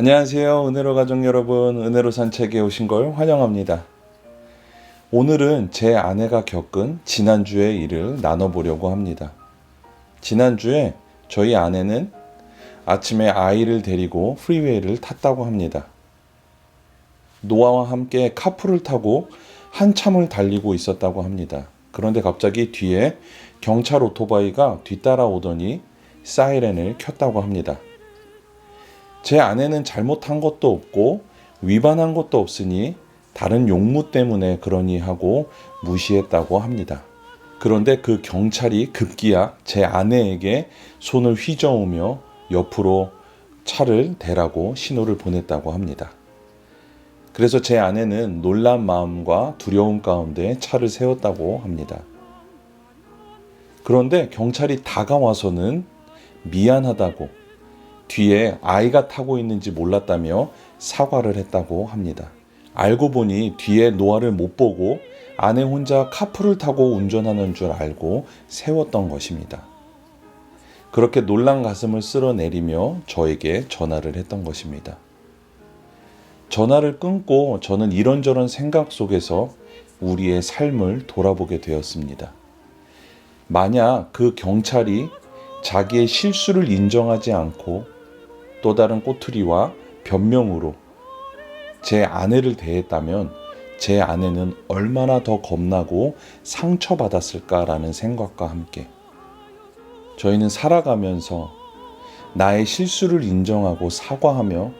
안녕하세요. 은혜로 가족 여러분, 은혜로 산책에 오신 걸 환영합니다. 오늘은 제 아내가 겪은 지난주의 일을 나눠보려고 합니다. 지난주에 저희 아내는 아침에 아이를 데리고 프리웨이를 탔다고 합니다. 노아와 함께 카풀을 타고 한참을 달리고 있었다고 합니다. 그런데 갑자기 뒤에 경찰 오토바이가 뒤따라오더니 사이렌을 켰다고 합니다. 제 아내는 잘못한 것도 없고 위반한 것도 없으니 다른 용무 때문에 그러니 하고 무시했다고 합니다. 그런데 그 경찰이 급기야 제 아내에게 손을 휘저으며 옆으로 차를 대라고 신호를 보냈다고 합니다. 그래서 제 아내는 놀란 마음과 두려움 가운데 차를 세웠다고 합니다. 그런데 경찰이 다가와서는 미안하다고 뒤에 아이가 타고 있는지 몰랐다며 사과를 했다고 합니다. 알고 보니 뒤에 노아를 못 보고 아내 혼자 카풀을 타고 운전하는 줄 알고 세웠던 것입니다. 그렇게 놀란 가슴을 쓸어내리며 저에게 전화를 했던 것입니다. 전화를 끊고 저는 이런저런 생각 속에서 우리의 삶을 돌아보게 되었습니다. 만약 그 경찰이 자기의 실수를 인정하지 않고 또 다른 꼬투리와 변명으로 제 아내를 대했다면 제 아내는 얼마나 더 겁나고 상처받았을까라는 생각과 함께 저희는 살아가면서 나의 실수를 인정하고 사과하며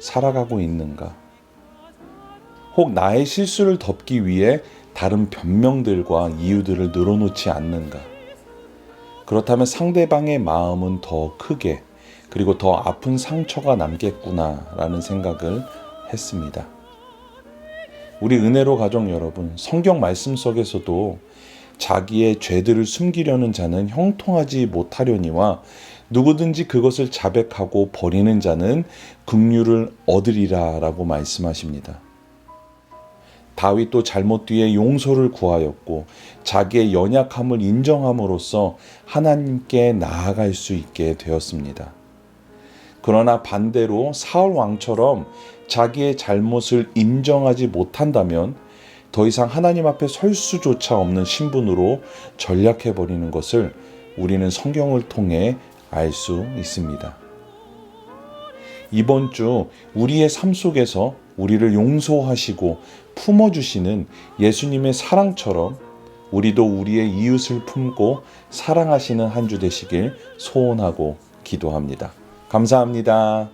살아가고 있는가? 혹 나의 실수를 덮기 위해 다른 변명들과 이유들을 늘어놓지 않는가? 그렇다면 상대방의 마음은 더 크게 그리고 더 아픈 상처가 남겠구나라는 생각을 했습니다. 우리 은혜로 가족 여러분, 성경 말씀 속에서도 자기의 죄들을 숨기려는 자는 형통하지 못하려니와 누구든지 그것을 자백하고 버리는 자는 긍휼을 얻으리라라고 말씀하십니다. 다윗도 잘못 뒤에 용서를 구하였고 자기의 연약함을 인정함으로써 하나님께 나아갈 수 있게 되었습니다. 그러나 반대로 사울 왕처럼 자기의 잘못을 인정하지 못한다면 더 이상 하나님 앞에 설 수조차 없는 신분으로 전략해 버리는 것을 우리는 성경을 통해 알 수 있습니다. 이번 주 우리의 삶 속에서 우리를 용서하시고 품어주시는 예수님의 사랑처럼 우리도 우리의 이웃을 품고 사랑하시는 한 주 되시길 소원하고 기도합니다. 감사합니다.